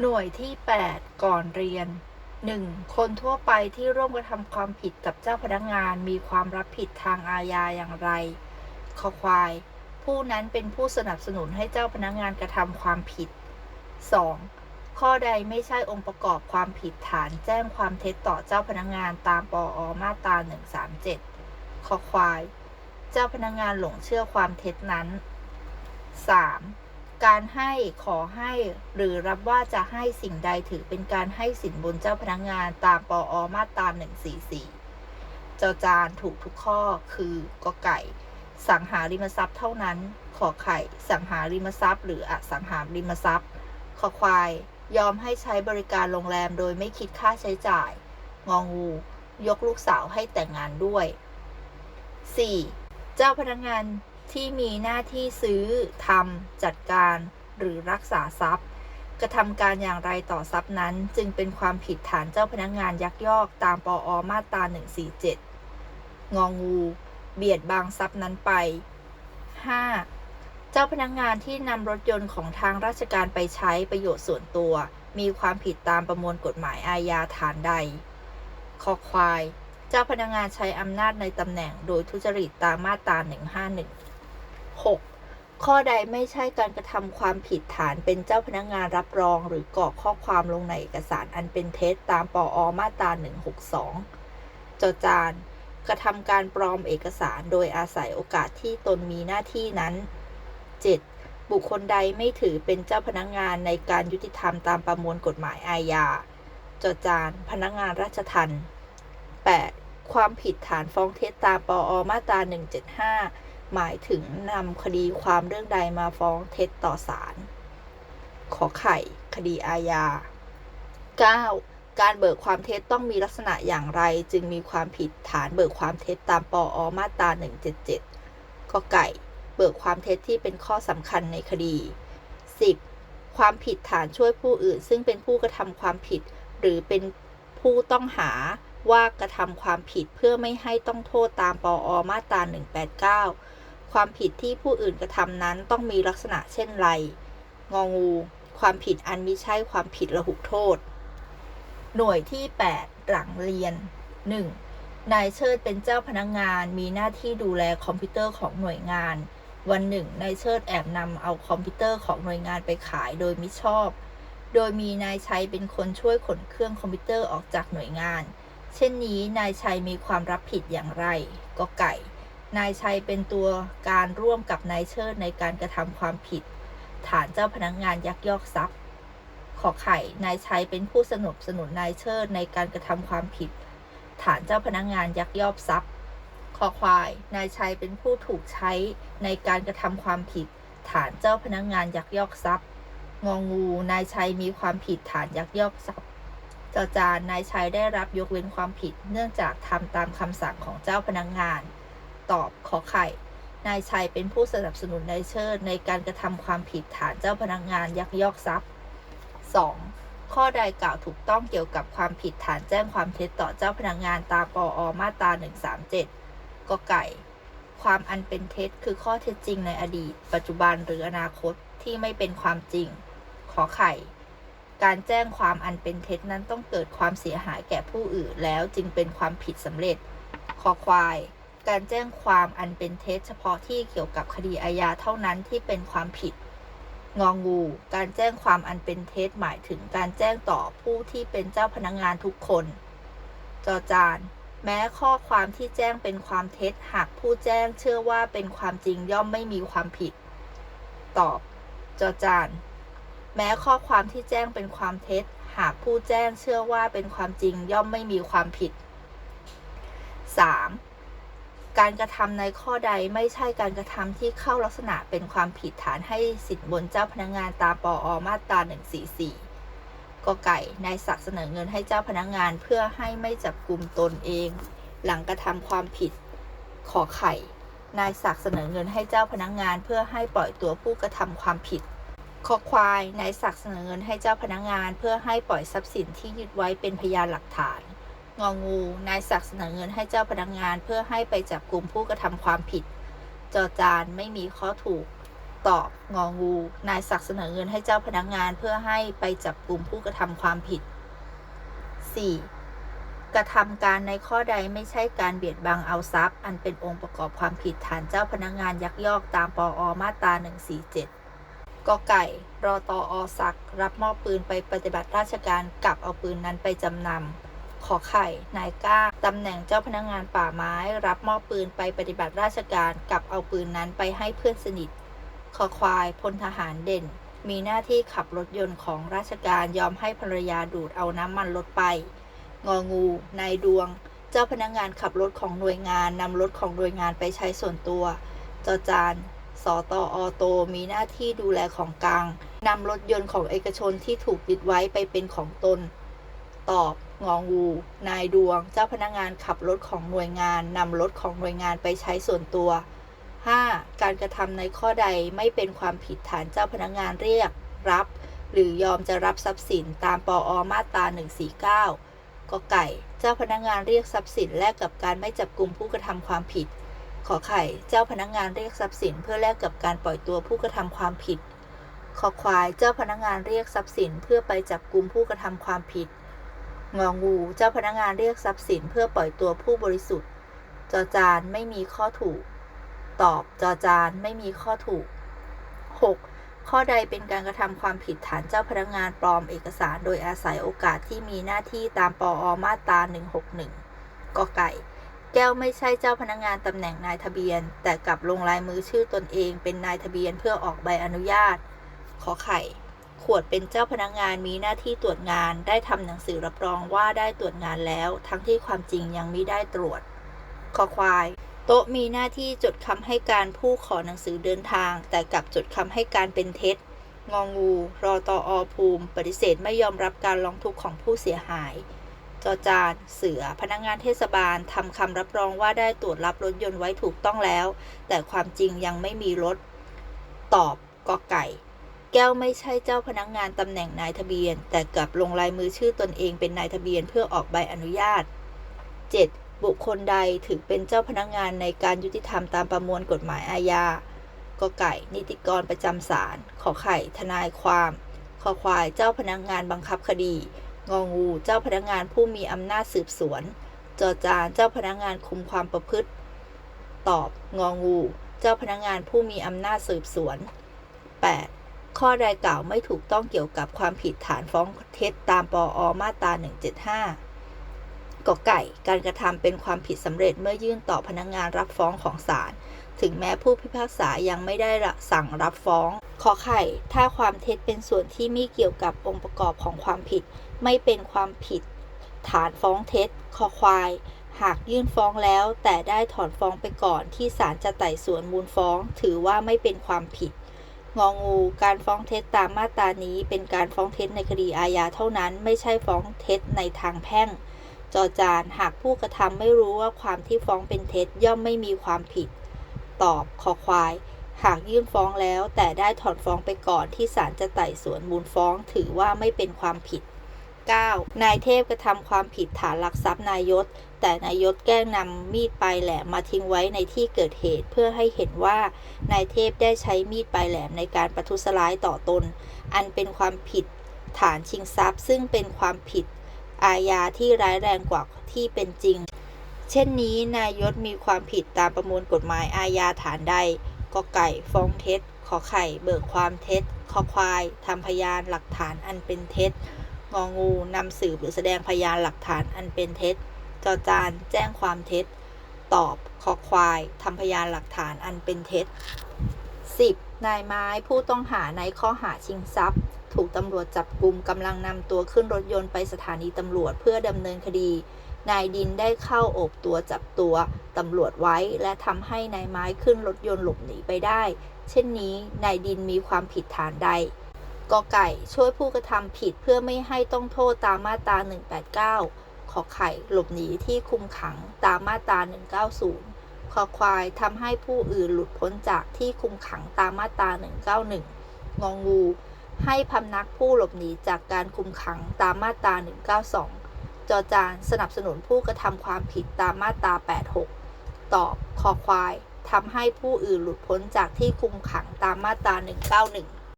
หน่วยที่ 8 ก่อนเรียน 1. คนทั่วไปที่ร่วมกระทำความผิดกับเจ้าพนักงานมีความรับผิดทางอาญาอย่างไรคอควาย ผู้นั้นเป็นผู้สนับสนุนให้เจ้าพนักงานกระทำความผิด 2. ข้อใดไม่ใช่องค์ประกอบความผิดฐานแจ้งความเท็จต่อเจ้าพนักงานตามปออมาตรา 137คอควาย เจ้าพนักงานหลงเชื่อความเท็จนั้น 3. การให้ขอให้หรือรับว่าจะให้สิ่งใดถือเป็นการให้สินบนเจ้าพนักงานตามปออมาตรา144 เจ้าจานถูกทุกข้อคือกอไก่ สังหาริมทรัพย์เท่านั้น ขอไข่ สังหาริมทรัพย์ หรืออสังหาริมทรัพย์ ขอควาย ยอมให้ใช้บริการโรงแรมโดยไม่คิดค่าใช้จ่าย งองู ยกลูกสาวให้แต่งงานด้วย 4. เจ้าพนักงาน ที่มีหน้าที่ซื้อทำจัดการหรือรักษาทรัพย์ กระทำการอย่างไรต่อทรัพย์นั้น จึงเป็นความผิดฐานเจ้าพนักงานยักยอกตามปอมาตรา 147 งองู เบียดบังทรัพย์นั้นไป 5. เจ้าพนักงานที่นำรถยนต์ของทางราชการไปใช้ประโยชน์ส่วนตัว มีความผิดตามประมวลกฎหมายอาญาฐานใดคอควาย เจ้าพนักงานใช้อำนาจในตำแหน่งโดยทุจริตตามมาตรา151 6. ข้อใดไม่ใช่การกระทำความผิดฐานเป็นเจ้าพนักงานรับรอง หรือกรอกข้อความลงในเอกสารอันเป็นเท็จตามปอมาตรา162จอจานกระทำการปลอมเอกสารโดยอาศัยโอกาสที่ตนมีหน้าที่นั้น 7. บุคคลใดไม่ถือเป็นเจ้าพนักงานในการยุติธรรมตามประมวลกฎหมายอาญา จจานพนักงานราชทัณฑ์ 8. ความผิดฐานฟ้องเท็จตามปอมาตรา175 หมายถึงนำคดีความเรื่องใดมาฟ้องเท็จต่อศาลขอไข่ คดีอาญา 9. การเบิกความเท็จต้องมีลักษณะอย่างไร จึงมีความผิดฐานเบิกความเท็จตามปออมาตรา 177กไก่ เบิกความเท็จที่เป็นข้อสำคัญในคดี 10. ความผิดฐานช่วยผู้อื่น ซึ่งเป็นผู้กระทำความผิด หรือเป็นผู้ต้องหาว่ากระทำความผิดเพื่อไม่ให้ต้องโทษตามปอมาตรา 189 ความผิดที่ผู้อื่นกระทำนั้นต้องมีลักษณะเช่นไร งองู ความผิดอันมิใช่ความผิดระหุโทษ หน่วยที่ 8 หลังเรียน 1. นายเชิดเป็นเจ้าพนักงานมีหน้าที่ดูแลคอมพิวเตอร์ของหน่วยงาน วันหนึ่งนายเชิดแอบนำเอาคอมพิวเตอร์ของหน่วยงานไปขายโดยมิชอบ โดยมีนายชัยเป็นคนช่วยขนเครื่องคอมพิวเตอร์ออกจากหน่วยงาน เช่นนี้นายชัยมีความรับผิดอย่างไร ก็ไก่ นายชัยเป็นตัวการร่วมกับนายเชิดในการกระทำความผิด ฐานเจ้าพนักงานยักยอกทรัพย์ ขอไข่ นายชัยเป็นผู้สนับสนุนนายเชิดในการกระทำความผิด ฐานเจ้าพนักงานยักยอกทรัพย์คอควาย นายชัยเป็นผู้ถูกใช้ในการกระทำความผิด ฐานเจ้าพนักงานยักยอกทรัพย์ งองู นายชัยมีความผิดฐานยักยอกทรัพย์จอจานนายชัยได้รับยกเว้นความผิดเนื่องจากทำตามคำสั่งของเจ้าพนักงาน ตอบขอไข่ นายชัยเป็นผู้สนับสนุนนายเชิดในการกระทำความผิดฐานเจ้าพนักงานยักยอกทรัพย์ 2. ข้อใดกล่าวถูกต้องเกี่ยวกับความผิดฐานแจ้งความเท็จต่อเจ้าพนักงานตามปอมาตรา137กไก่ ความอันเป็นเท็จคือข้อเท็จจริงในอดีต ปัจจุบันหรืออนาคตที่ไม่เป็นความจริง ขอไข่ การแจ้งความอันเป็นเท็จนั้นต้องเกิดความเสียหายแก่ผู้อื่นแล้วจึงเป็นความผิดสำเร็จ คอควาย การแจ้งความอันเป็นเท็จเฉพาะที่เกี่ยวกับคดีอาญาเท่านั้นที่เป็นความผิด งองู การแจ้งความอันเป็นเท็จหมายถึงการแจ้งต่อผู้ที่เป็นเจ้าพนักงานทุกคน จอจาน แม้ข้อความที่แจ้งเป็นความเท็จหากผู้แจ้งเชื่อว่าเป็นความจริงย่อมไม่มีความผิด ตอบ จอจาน แม้ข้อความที่แจ้งเป็นความเท็จ หากผู้แจ้งเชื่อว่าเป็นความจริงย่อมไม่มีความผิด 3. การกระทำในข้อใดไม่ใช่การกระทำที่เข้าลักษณะเป็นความผิดฐานให้สินบนเจ้าพนักงานตามปออมาตรา 144กไก่นายศักเสนอเงินให้เจ้าพนักงานเพื่อให้ไม่จับกลุ่มตนเอง หลังกระทำความผิดขอไข่ นายศักเสนอเงินให้เจ้าพนักงานเพื่อให้ปล่อยตัวผู้กระทำความผิดคอควายนายศักเสนอเงินให้เจ้าพนักงาน เพื่อให้ปล่อยทรัพย์สินที่ยึดไว้เป็นพยานหลักฐาน งองู นายศักดิ์เสนอเงินให้เจ้าพนักงานเพื่อให้ไปจับกลุ่มผู้กระทำความผิด จอจานไม่มีข้อถูก ตอบงองู นายศักดิ์เสนอเงินให้เจ้าพนักงานเพื่อให้ไปจับกลุ่มผู้กระทำความผิด 4. กระทำการในข้อใดไม่ใช่การเบียดบังเอาทรัพย์ อันเป็นองค์ประกอบความผิดฐานเจ้าพนักงานยักยอกตามปออมาตรา147กไก่ รอตออศักดิ์รับมอบปืนไปปฏิบัติราชการกลับเอาปืนนั้นไปจำนำ ขอไข่ นายก้าตำแหน่งเจ้าพนักงานป่าไม้ รับมอบปืนไปปฏิบัติราชการกับเอาปืนนั้นไปให้เพื่อนสนิท ขอควายพลทหารเด่น มีหน้าที่ขับรถยนต์ของราชการยอมให้ภรรยาดูดเอาน้ำมันรถไป งองู นายดวง เจ้าพนักงานขับรถของหน่วยงานนำรถของหน่วยงานไปใช้ส่วนตัวจอจานสตอโตมีหน้าที่ดูแลของกลางนำรถยนต์ของเอกชนที่ถูกยึดไว้ไปเป็นของตน ตอบ งองู นายดวง เจ้าพนักงานขับรถของหน่วยงานนำรถของหน่วยงานไปใช้ส่วนตัว 5. การกระทำในข้อใดไม่เป็นความผิดฐานเจ้าพนักงานเรียก รับ หรือยอมจะรับทรัพย์สินตามปออมาตรา 149 กไก่ เจ้าพนักงานเรียกทรัพย์สินแลกกับการไม่จับกลุ่มผู้กระทำความผิด ขอไข่ เจ้าพนักงานเรียกทรัพย์สินเพื่อแลกกับการปล่อยตัวผู้กระทำความผิด ขอควาย เจ้าพนักงานเรียกทรัพย์สินเพื่อไปจับกลุ่มผู้กระทำความผิด งองู เจ้าพนักงานเรียกทรัพย์สินเพื่อปล่อยตัวผู้บริสุทธิ์ จอจานไม่มีข้อถูก ตอบจอจานไม่มีข้อถูก 6. ข้อใดเป็นการกระทำความผิดฐานเจ้าพนักงานปลอมเอกสาร โดยอาศัยโอกาสที่มีหน้าที่ตามปออมาตรา161กไก่ แก้วไม่ใช่เจ้าพนักงานตำแหน่งนายทะเบียน แต่กลับลงลายมือชื่อตนเองเป็นนายทะเบียนเพื่อออกใบอนุญาต ขอไข่ ขวดเป็นเจ้าพนักงานมีหน้าที่ตรวจงาน ได้ทำหนังสือรับรองว่าได้ตรวจงานแล้ว ทั้งที่ความจริงยังไม่ได้ตรวจขอควาย โต๊ะมีหน้าที่จดคำให้การผู้ขอหนังสือเดินทาง แต่กลับจดคำให้การเป็นเท็จ งองูรอตออภูมิ ปฏิเสธไม่ยอมรับการร้องทุกข์ของผู้เสียหาย จอจานเสือ พนักงานเทศบาลทำคำรับรองว่าได้ตรวจรับรถยนต์ไว้ถูกต้องแล้ว แต่ความจริงยังไม่มีรถ ตอบกอไก่ แก้วไม่ใช่เจ้าพนักงานตำแหน่งนายทะเบียน แต่กลับลงลายมือชื่อตนเองเป็นนายทะเบียนเพื่อออกใบอนุญาต 7. บุคคลใดถือเป็นเจ้าพนักงานในการยุติธรรมตามประมวลกฎหมายอาญากไก่ นิติกรประจำศาลขอไข่ ทนายความขอควายเจ้าพนักงานบังคับคดี งองู เจ้าพนักงานผู้มีอำนาจสืบสวน จอจานเจ้าพนักงานคุมความประพฤติ ตอบ งองู เจ้าพนักงานผู้มีอำนาจสืบสวน 8. ข้อใดกล่าวไม่ถูกต้องเกี่ยวกับความผิดฐานฟ้องเท็จตามปออมาตรา 175กไก่ การกระทำเป็นความผิดสำเร็จเมื่อยื่นต่อพนักงานรับฟ้องของศาล ถึงแม้ผู้พิพากษายังไม่ได้สั่งรับฟ้อง ขอไข่ ถ้าความเท็จเป็นส่วนที่ไม่เกี่ยวกับองค์ประกอบของความผิด ไม่เป็นความผิดฐานฟ้องเท็จ คอควาย หากยื่นฟ้องแล้ว แต่ได้ถอนฟ้องไปก่อนที่ศาลจะไต่สวนมูลฟ้อง ถือว่าไม่เป็นความผิด งองู การฟ้องเท็จตามมาตรานี้ เป็นการฟ้องเท็จในคดีอาญาเท่านั้น ไม่ใช่ฟ้องเท็จในทางแพ่ง จอจาน หากผู้กระทำไม่รู้ว่าความที่ฟ้องเป็นเท็จย่อมไม่มีความผิด ตอบ ขอควาย หากยื่นฟ้องแล้ว แต่ได้ถอนฟ้องไปก่อนที่ศาลจะไต่สวนมูลฟ้อง ถือว่าไม่เป็นความผิด 9. นายเทพกระทำความผิดฐานลักทรัพย์นายยศแต่นายยศแกล้งนำมีดปลายแหลมมาทิ้งไว้ในที่เกิดเหตุเพื่อให้เห็นว่านายเทพได้ใช้มีดปลายแหลมในการประทุษร้ายต่อตน อันเป็นความผิดฐานชิงทรัพย์ ซึ่งเป็นความผิดอาญาที่ร้ายแรงกว่าที่เป็นจริง เช่นนี้นายยศมีความผิดตามประมวลกฎหมายอาญาฐานใดกไก่ฟ้องเท็จ ขอไข่ เบิกความเท็จคอควายทำพยานหลักฐานอันเป็นเท็จ งองูนำสืบหรือแสดงพยานหลักฐานอันเป็นเท็จ จอจานแจ้งความเท็จ ตอบคอควายทำพยานหลักฐานอันเป็นเท็จ 10. นายไม้ผู้ต้องหาในข้อหาชิงทรัพย์ ถูกตำรวจจับกลุ่มกำลังนำตัวขึ้นรถยนต์ไปสถานีตำรวจเพื่อดำเนินคดี นายดินได้เข้าโอบตัวจับตัวตำรวจไว้ และทำให้นายไม้ขึ้นรถยนต์หลบหนีไปได้ เช่นนี้นายดินมีความผิดฐานใด กไก่ช่วยผู้กระทำผิดเพื่อไม่ให้ต้องโทษตามมาตรา 189 ขอไข่หลบหนีที่คุมขังตามมาตรา 190 ขอควายทำให้ผู้อื่นหลุดพ้นจากที่คุมขังตามมาตรา 191 งองู ให้พำนักผู้หลบหนีจากการคุมขังตามมาตรา 192 จอจานสนับสนุนผู้กระทำความผิดตามมาตรา 86 ตอบคอควายทำให้ผู้อื่นหลุดพ้นจากที่คุมขังตามมาตรา 191